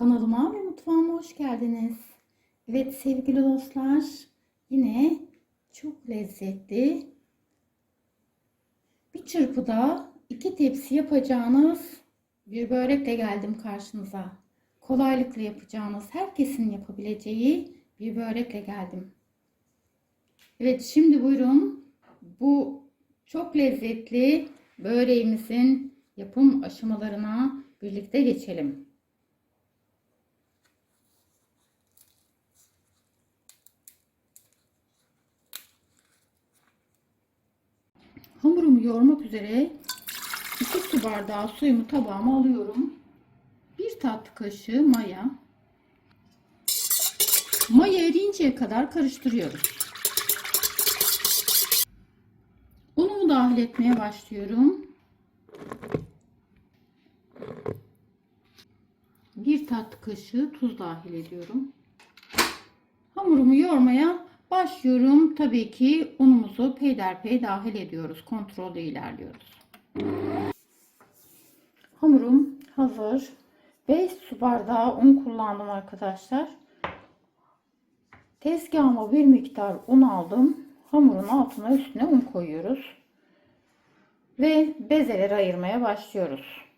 Kanalıma ve mutfağıma hoş geldiniz. Evet sevgili dostlar, yine çok lezzetli bir çırpıda iki tepsi yapacağınız bir börekle geldim karşınıza. Kolaylıkla yapacağınız, herkesin yapabileceği bir börekle geldim. Evet şimdi buyurun bu çok lezzetli böreğimizin yapım aşamalarına birlikte geçelim. Hamurumu yoğurmak üzere 2 su bardağı suyumu tabağıma alıyorum. 1 tatlı kaşığı maya. Maya eriyinceye kadar karıştırıyoruz. Unumu dahil etmeye başlıyorum. 1 tatlı kaşığı tuz dahil ediyorum. Hamurumu yoğurmaya başlıyorum. Tabii ki unumuzu peyderpey dahil ediyoruz. Kontrollü ilerliyoruz. Hamurum hazır. 5 su bardağı un kullandım arkadaşlar. Tezgahıma bir miktar un aldım. Hamurun altına üstüne un koyuyoruz. Ve bezeleri ayırmaya başlıyoruz.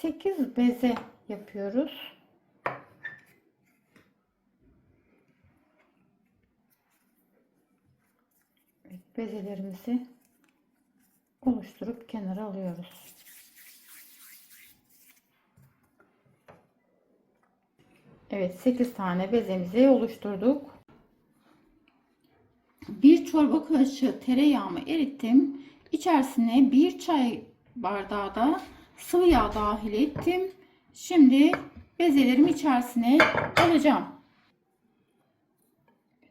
Sekiz beze yapıyoruz. Evet, bezelerimizi oluşturup kenara alıyoruz. Evet 8 tane bezemizi oluşturduk. Bir çorba kaşığı tereyağımı erittim. İçerisine bir çay bardağı da sıvı yağ dahil ettim. Şimdi bezelerimi içerisine alacağım.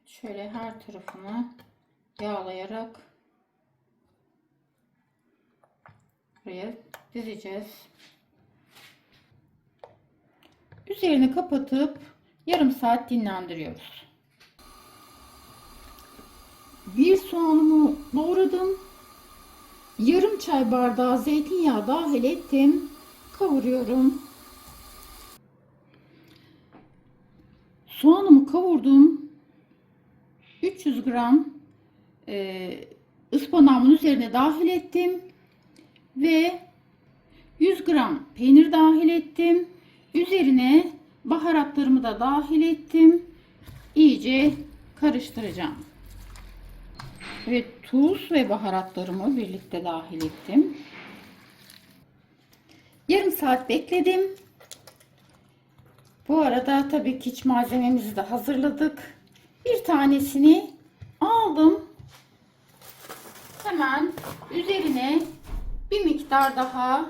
Şöyle her tarafını yağlayarak buraya dizeceğiz. Üzerini kapatıp yarım saat dinlendiriyoruz. Bir soğanımı doğradım. Çay bardağı zeytinyağı dahil ettim. Kavuruyorum. Soğanımı kavurdum. 300 gram e, ıspanağımın üzerine dahil ettim. Ve 100 gram peynir dahil ettim. Üzerine baharatlarımı da dahil ettim. İyice karıştıracağım. Ve tuz ve baharatlarımı birlikte dahil ettim. Yarım saat bekledim. Bu arada tabii ki iç malzememizi de hazırladık. Bir tanesini aldım. Hemen üzerine bir miktar daha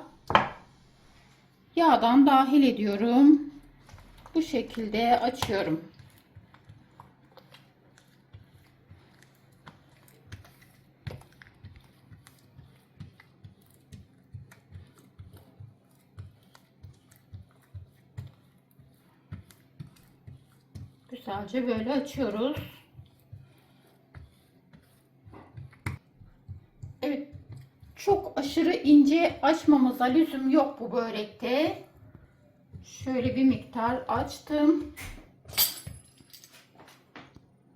yağdan dahil ediyorum. Bu şekilde açıyorum. Güzelce böyle açıyoruz. Evet. Çok aşırı ince açmamıza lüzum yok bu börekte. Şöyle bir miktar açtım.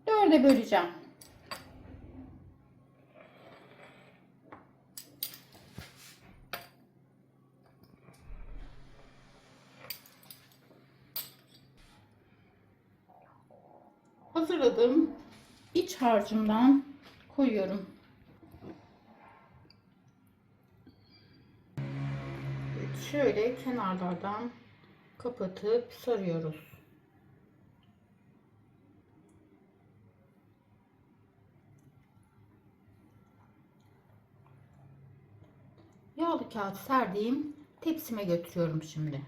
Dörde böleceğim. Hazırladığım iç harcımdan koyuyorum. Şöyle kenarlardan kapatıp sarıyoruz. Yağlı kağıt serdiğim tepsime götürüyorum şimdi.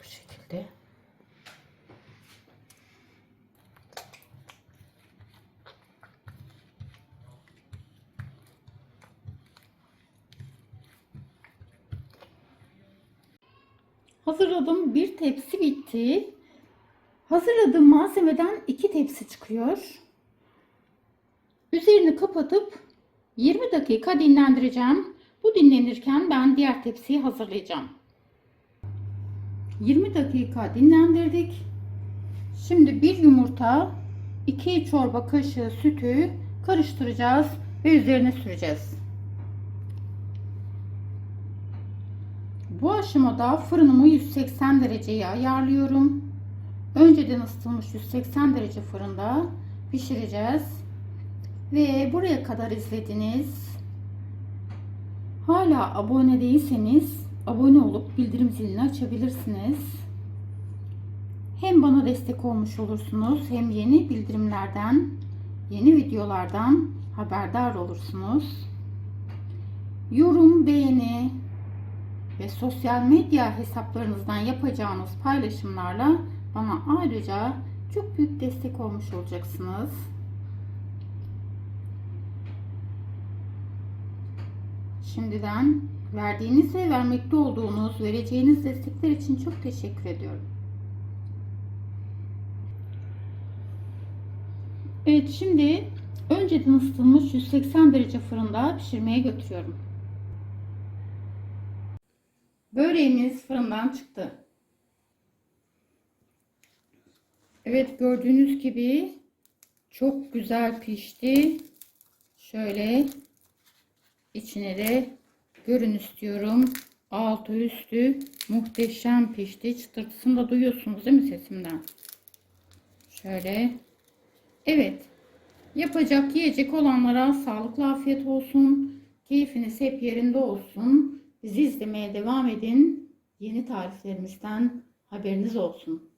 Bu şekilde. Hazırladığım bir tepsi bitti. Hazırladığım malzemeden iki tepsi çıkıyor. Üzerini kapatıp 20 dakika dinlendireceğim. Bu dinlenirken ben diğer tepsiyi hazırlayacağım. 20 dakika dinlendirdik. Şimdi bir yumurta, 2 çorba kaşığı sütü karıştıracağız ve üzerine süreceğiz. Bu aşamada fırınımı 180 dereceye ayarlıyorum. Önceden ısıtılmış 180 derece fırında pişireceğiz. Ve buraya kadar izlediniz. Hala abone değilseniz abone olup bildirim zilini açabilirsiniz. Hem bana destek olmuş olursunuz hem yeni bildirimlerden, yeni videolardan haberdar olursunuz. Yorum, beğeni ve sosyal medya hesaplarınızdan yapacağınız paylaşımlarla bana ayrıca çok büyük destek olmuş olacaksınız. Şimdiden verdiğiniz ve vermekte olduğunuz, vereceğiniz destekler için çok teşekkür ediyorum. Evet şimdi önceden ısıtılmış 180 derece fırında pişirmeye götürüyorum. Böreğimiz fırından çıktı. Evet gördüğünüz gibi çok güzel pişti. Şöyle içine de görün istiyorum. Altı üstü muhteşem pişti. Çıtırtısını da duyuyorsunuz değil mi sesimden? Şöyle. Evet. Yapacak yiyecek olanlara sağlıklı afiyet olsun. Keyfiniz hep yerinde olsun. Bizi izlemeye devam edin. Yeni tariflerimizden haberiniz olsun.